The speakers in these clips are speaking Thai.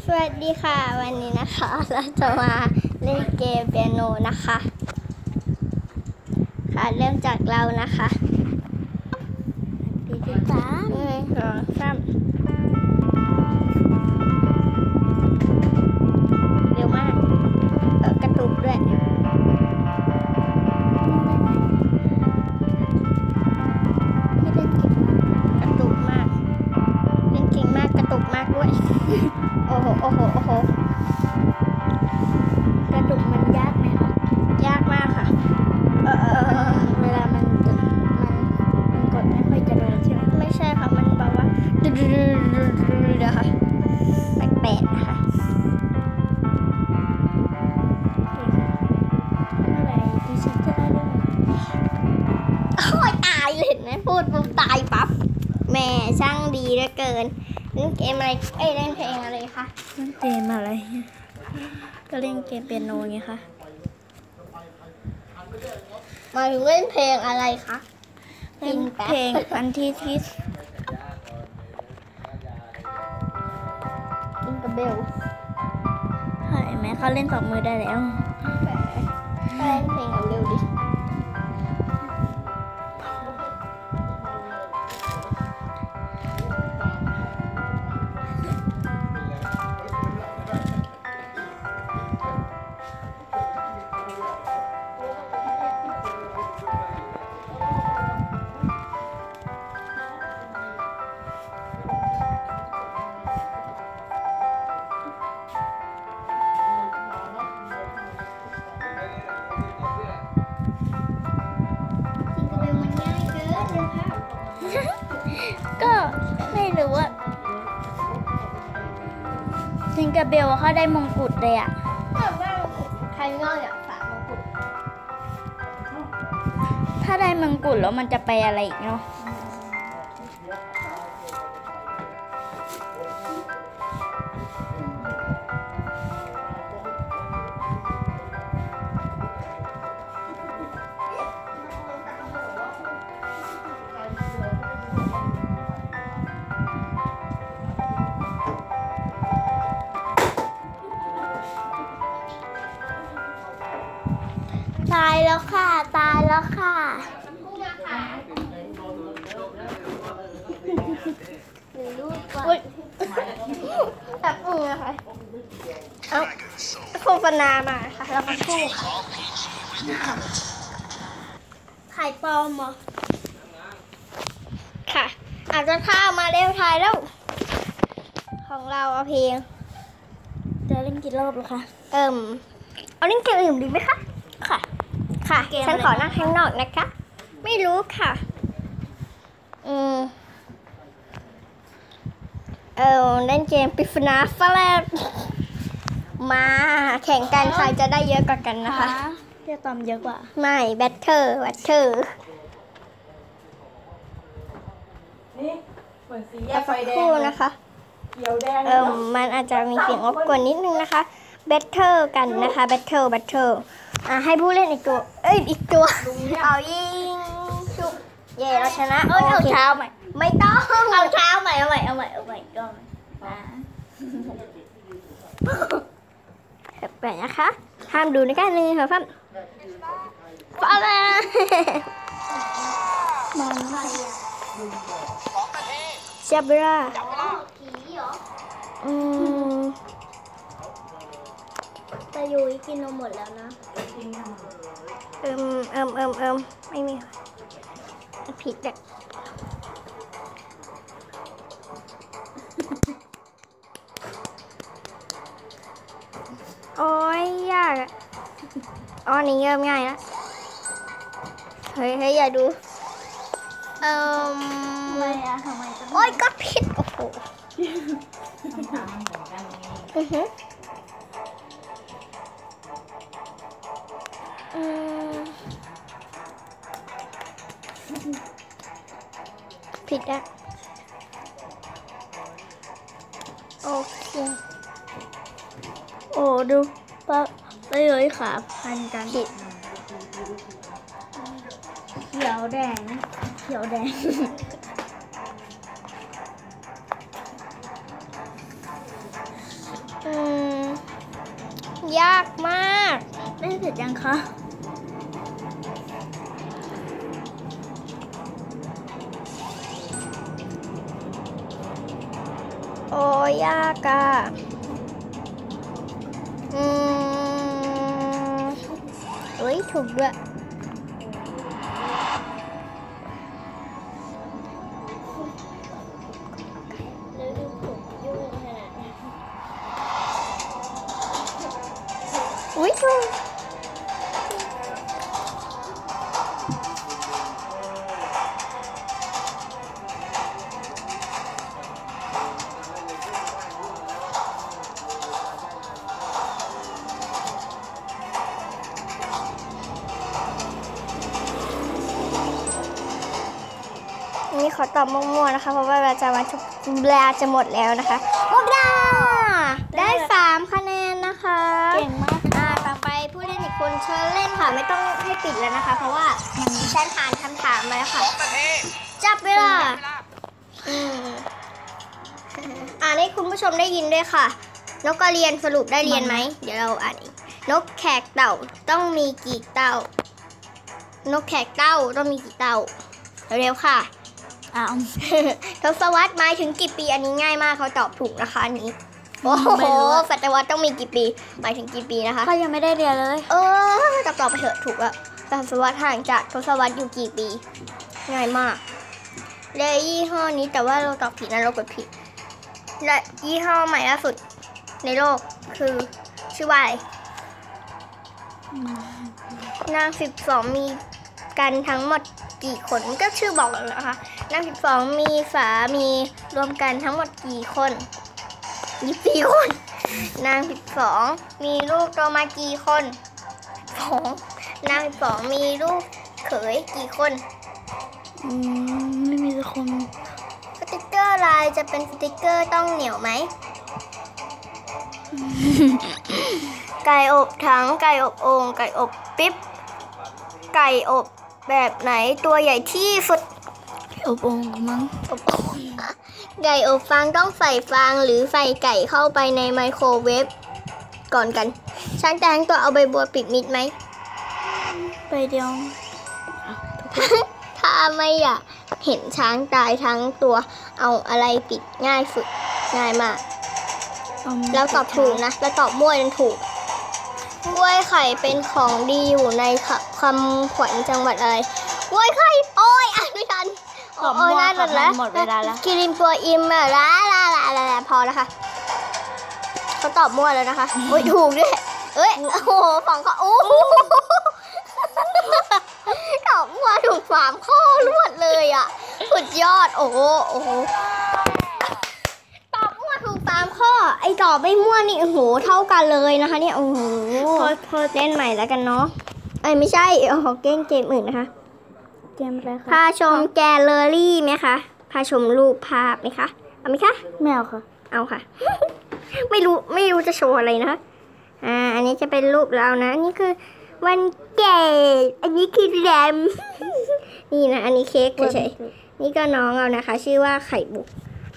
สวัสดีค่ะ วันนี้นะคะ เราจะมาเล่นเกมเปียโนนะคะ ค่ะเริ่มจากเรานะคะดีดีสามหนึ่งสองสามเร็วมากเออกระตุกด้วย ดปุ๊บตายปั๊บแหม่ช่างดีเหลือเกินเล่นเกมอะไรเอ้ยเล่นเพลงอะไรคะเล่นเกมอะไร ก็เล่นเกมเปียโนไงคะหมายถึงเล่นเพลงอะไรคะเล่นเพลงอันที่ที่อินกับเบลเห็นไหมเขาเล่นสองมือได้แล้วแหมเล่นเพลงกับเร็วดิ จิงกับเบลเขาได้มงกุฎเลยอะแต่ว่าใครง่ายอะสามมงกุฎถ้าได้มงกุฎแล้วมันจะไปอะไรอีกเนาะ ค่ะหรือลูกก่อนแบบอึ้งนะคะเอ้าโฆษณามาค่ะ แล้วก็พูดขายปลอมเหรอค่ะ อาจจะข้าวมาเร็วถ่ายแล้ว ของเราเอาเพลงจะเล่นกี่รอบแล้วคะ เอิ่ม เอาเล่นเกมอื่นดีไหมคะ ค่ะ ค่ะเกมอะไรฉันขอนั่งข้างนอกนะคะ ไม่รู้ค่ะ อืมเออเล่นเกมปริศนาฟาแลบมาแข่งกันใครจะได้เยอะกว่ากันนะคะเรียกตอมเยอะกว่า ไม่แบทเทอร์แบทเทอร์นี่เหมือนสีแยสักกไฟแดคงรู่เลยนะคะเขียวแดงเอิ่มมันอาจจะมีเสียงรบกวนนิดนึงนะคะ แบทเทอร์กันนะคะแบทเทอร์แบทเทอร์อะให้ผู้เล่นอีกตัว เอ้ยอีกตัว เอายิงชุบเย่เราชนะเอ้ยเอาโคเช้าใหม่ ไม่ต้องเอาเช้าใหม่เอาใหม่เอาใหม่เอาใหม่ก็ใหม่อ่าแปลกนะคะห้ามดูนะคะหนึ่งสองสามฟ้าแลบมองไม่เชียบราอืมไป ยุยกินนมหมดแล้วนะเอิมเอิมเอิมเอิมไม่มีผิดอะโอ้ยยากอะอ๋ออันนี้เริ่มง่ายแล้วเฮ้ยเฮ้ยอย่าดูเอิมทำไมอะทำไมต้องโอ้ยก็ผิดโอ้โห อือหืออืมผิดอะโอเค โอ้ ดูป้าไปยุยขาพันกันผิดเขียวแดงเขียวแดงผยากมากเล่นเสร็จยังคะ โอ้ยาก อันนี้ขอตอบมั่วๆนะคะ เพราะว่าเวลาจะมาทุกเวลาจะหมดแล้วนะคะหมดเวลาได้สามคะแนนนะคะ เก่งมากอ่าต่อไปผู้เล่นอีกคนเชิญเล่นค่ะไม่ต้องให้ปิดแล้วนะคะ เพราะว่าฉันผ่านคำถามมาแล้วค่ะ จับเวลาอืมอ่านให้คุณผู้ชมได้ยินด้วยค่ะ นกกระเรียนสรุปได้เรียนไหม เดี๋ยวเราอ่านอีกนกแขกเต่าต้องมีกี่เต่า นกแขกเต่าต้องมีกี่เต่า เร็วๆค่ะ อ้าวทศวรรษหมายถึงกี่ปีอันนี้ง่ายมากเขาตอบถูกนะคะอันนี้ โอ้โหไม่รู้อะศตวรรษต้องมีกี่ปี หมายถึงกี่ปีนะคะเขายังไม่ได้เรียนเลย เออตอบตอบไปเถอะถูกอะทศวรรษห่างจากทศวรรษอยู่กี่ปี ง่ายมากและยี่ห้อนี้แต่ว่าเราตอบผิดนะเรากดผิด และยี่ห้อใหม่ล่าสุดในโลกคือชื่อว่าอะไรนางสิบสองมีกันทั้งหมดกี่คนก็ชื่อบอกแล้วนะคะ นางสิบสองมีสามีรวมกันทั้งหมดกี่คนยี่สี่คน นางสิบสองมีลูกโตมากี่คนสองนางสิบสองมีลูกเขยกี่คนอืมไม่มีสักคนสติกเกอร์ลายจะเป็นสติกเกอร์ต้องเหนียวไหม ไก่อบถังไก่อบโอ่งไก่อบปิ๊บ ไก่อบแบบไหนตัวใหญ่ที่สุด อบองมั้งอบโอ่งไก่อบฟางต้องใส่ฟางหรือใส่ไก่เข้าไปในไมโครเวฟก่อนกัน ช้างแตงตัวเอาใบบัวปิดมิดไหมไปเดียวถ้าไม่อยากเห็นช้างตายทั้งตัวเอาอะไรปิดง่ายสุดง่ายมาก แล้วตอบถูกนะ แล้วตอบมั่วยังถูกกล้วยไข่เป็นของดีอยู่ในคคำขวัญจังหวัดอะไรกล้วยไข่ นตอบโอ้ยมั่วน่าค่ะจะแล้วหมดเวลาแล้วกิริมตัวอิมอะละละละละละพอแล้วค่ะเขาตอบมั่วแล้วนะคะโอ้ยถูกด้วยเอ้ยโอ้โหสองข้อโอ้โหตอบมั่วถูกสามข้อรวดเลยอะสุดยอดโอ้โหโอ้โหตอบมั่วถูกสามข้อ ไอ้ตอบไม่มั่วนี่โอ้โหเท่ากันเลยนะคะเนี่ยโอ้โหพอพอเล่นใหม่แล้วกันเนาะไอ้ยไม่ใช่โอ้โหเก้งเกมอื่นนะคะเกมอะไรคะพาชมแกลเลอรี่ไหมคะพาชมรูปภาพไหมคะเอาไหมคะแมวค่ะ เอาค่ะ ไม่รู้ไม่รู้จะโชว์อะไรนะคะอ่าอันนี้จะเป็นรูปเรานะอันนี้คือวันเกิดอันนี้คือแรมนี่นะ อันนี้เค้กเฉยๆนี่ก็น้องเรานะคะ ชื่อว่าไข่บุก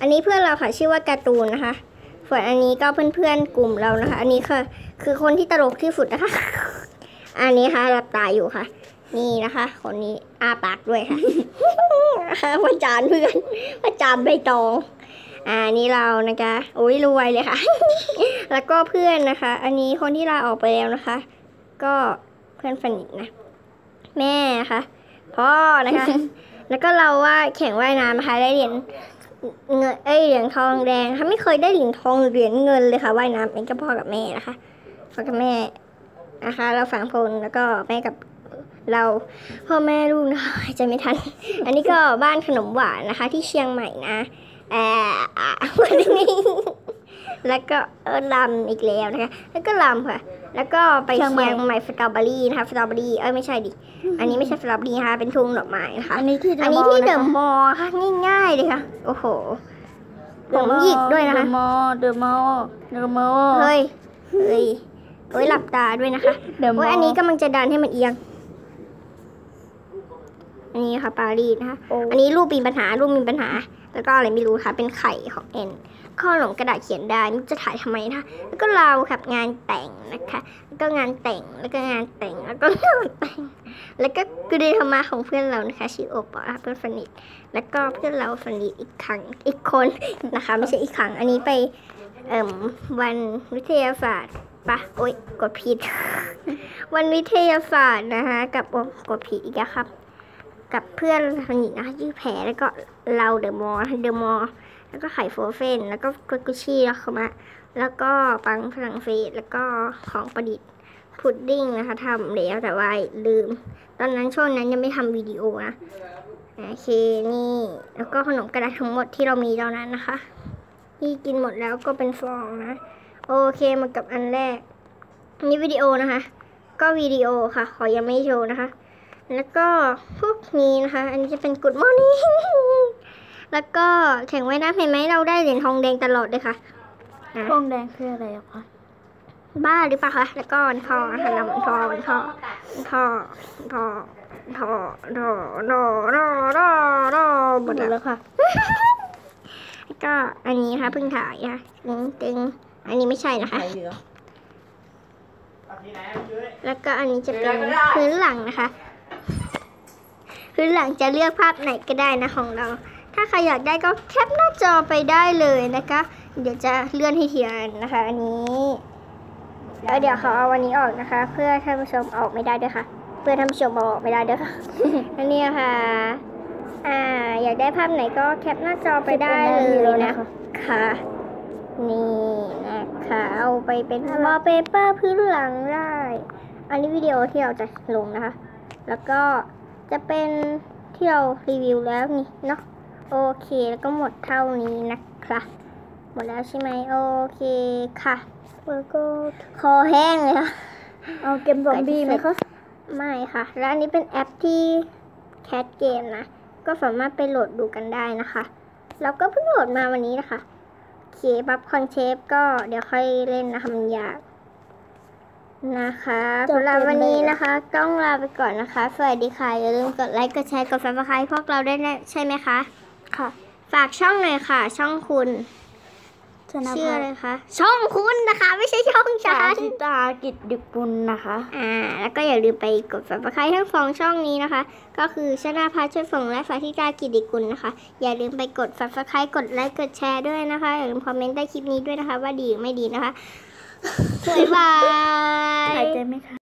อันนี้เพื่อนเราค่ะชื่อว่าการ์ตูนนะคะส่วนอันนี้ก็เพื่อนๆกลุ่มเรานะคะ อันนี้คือคือคนที่ตลกที่สุดนะคะ อันนี้ค่ะหลับตาอยู่ค่ะ นี่นะคะ คนนี้อ้าปากด้วยค่ะประจานเพื่อนประจานใบตอง อ่านี่เรานะคะโอ้ยรวยเลยค่ะ แล้วก็เพื่อนนะคะ อันนี้คนที่ลาออกไปแล้วนะคะ ก็เพื่อนสนิทนะ แม่นะคะพ่อนะคะ แล้วก็เราว่าแข่งว่ายน้ำนะคะได้เหรียญเงินเอ้ยเหรียญทองแดงค่ะไม่เคยได้เหรียญทองเหรียญเงินเลยค่ะว่ายน้ำเป็นก็พ่อกับแม่นะคะพ่อกับแม่นะคะ เราสามคนแล้วก็แม่กับ เราพ่อแม่ลูกนะคะจะไม่ทัน อันนี้ก็บ้านขนมหวานนะคะ ที่เชียงใหม่นะแอบอะวันนี้แล้วก็เออลำอีกแล้วนะคะ แล้วก็ลำค่ะ แล้วก็ไปเชีเชียงใหม่ยงใหม่สตรอเบอรี่นะคะสตรอเบอรี่เอ้ยไม่ใช่ดิ อันนี้ไม่ใช่สตรอเบอรี่นะคะเป็นทุ่งดอกไม้นะคะ อันนี้ที่อันนี้ที่เดอะมอลล์ค่ะง่ายๆเลยค่ะ โอ้โห ผมหยิกด้วยนะคะ เดอะมอลเดอะมอลเดอะมอลเฮ้ย เฮ้ย เฮ้ยหลับตาด้วยนะคะเดอะมอเฮ้ยลอันนี้กำลังจะดันให้มันเอียง อันนี้ค่ะปารีสนะคะ อันนี้รูปมีปัญหารูปมีปัญหา แล้วก็อะไรไม่รู้ค่ะ เป็นไข่ของเอ็นขนมกระดาษเขียนได้มันจะถ่ายทำไมนะคะแล้วก็เราครับงานแต่งนะคะ แล้วก็งานแต่งแล้วก็งานแต่งแล้วก็งานแต่ง แล้วก็กุดีธรรมะของเพื่อนเรานะคะชื่อโอปอล์เพื่อนสนิทแล้วก็เพื่อนเราสนิทอีกครั้งอีกคนนะคะ ไม่ใช่อีกครั้งอันนี้ไปเอ่มวันวิทยาศาสตร์ปะโอ๊ยกดผิด วันวิทยาศาสตร์นะคะ กับโอ้กดผิดอีกแล้วครับ กับเพื่อนสนิทนะคะชื่อแพรแล้วก็เราเดอะมอลเดอะมอลแล้วก็ไข่โฟเฟน แล้วก็กุชชี่แล้วมาแล้วก็ปังฝรั่งเศสแล้วก็ของประดิษฐ์พุดดิ้งนะคะทำแล้วแต่ว่าลืม ตอนนั้นช่วงนั้นยังไม่ทำวิดีโอนะโอเคนี่ แล้วก็ขนมกระดาษทั้งหมดที่เรามีตอนนั้นนะคะที่กินหมดแล้วก็เป็นฟองนะ โอเคมากับอันแรกนี่วิดีโอนะคะ ก็วิดีโอค่ะ ขอยังไม่โชว์นะคะ แล้วก็พวกนี้นะคะ อันนี้จะเป็น Good Morning แล้วก็แข่งว่ายน้ำเห็นไหมเราได้เหรียญทองแดงตลอดเลยค่ะอะพวงแดงคืออะไรอะคะบ้าหรือเปล่าคะแล้วก็วันพ่อนะคะนำวันพ่อวันพ่อวันพ่อวันพ่อวันพ่อรอรอรอรอรอหมดแล้วค่ะแล้วก็อันนี้นะคะเพิ่งถ่ายค่ะตึงตึงอันนี้ไม่ใช่นะคะใครเหลือแล้วก็อันนี้จะเป็นพื้นหลังนะคะ พื้นหลังจะเลือกภาพไหนก็ได้นะของเรา ถ้าใครอยากได้ก็แคปหน้าจอไปได้เลยนะคะ เดี๋ยวจะเลื่อนให้ทีละอันนะคะ อันนี้แล้วเดี๋ยวเขาเอาวันนี้ออกนะคะ เพื่อท่านผู้ชมออกไม่ได้ด้วยค่ะ เพื่อท่านผู้ชมอออกไม่ได้ด้วยค่ะอันนี้ค่ะอ่าอยากได้ภาพไหนก็แคปหน้าจอไปได้เลยนะค่ะนี่นะคะเอาไปเป็นวอลเปเปอร์พื้นหลังได้ อันนี้วิดีโอที่เราจะลงนะคะ แล้วก็ จะเป็นที่เรารีวิวแล้วนี่เนาะโอเคแล้วก็หมดเท่านี้นะคะหมดแล้วใช่ไหมโอเคค่ะแล้วก็คอแห้งเลยค่ะเอาเกมซอมบี้ไหมคะไม่ค่ะ แล้วอันนี้เป็นแอปที่แคทเกมนะ ก็สามารถไปโหลดดูกันได้นะคะแล้วก็เพิ่งโหลดมาวันนี้นะคะ เคบับคอนเชฟก็เดี๋ยวค่อยเล่นนะคะมันยาก นะคะสำหรับวันนี้นะคะ ต้องลาไปก่อนนะคะ สวัสดีค่ะ อย่าลืมกดไลค์ กดแชร์ กดซับสไครต์พวกเราได้วยนะใช่ไหมคะ ค่ะ ฝากช่องหน่อยค่ะ ช่องคุณชนะชื่อพัอะไรฒน์คะ ช่องคุณนะคะ ไม่ใช่ช่องฉัสานธิตากิจดึกบุญนะคะ อ่า แล้วก็อย่าลืมไปกด subscribe ทั้งสองช่องนี้นะคะ ก็คือชนาพาช่วยส่งและฟาทิกากิติกุลนะคะ อย่าลืมไปกด subscribe กดไลค์ กดแชร์ด้วยนะคะ อย่าลืมคอมเมนต์ใต้คลิปนี้ด้วยนะคะ ว่าดีหรือไม่ดีนะคะ บ๊ายบายหายใจไหมคะ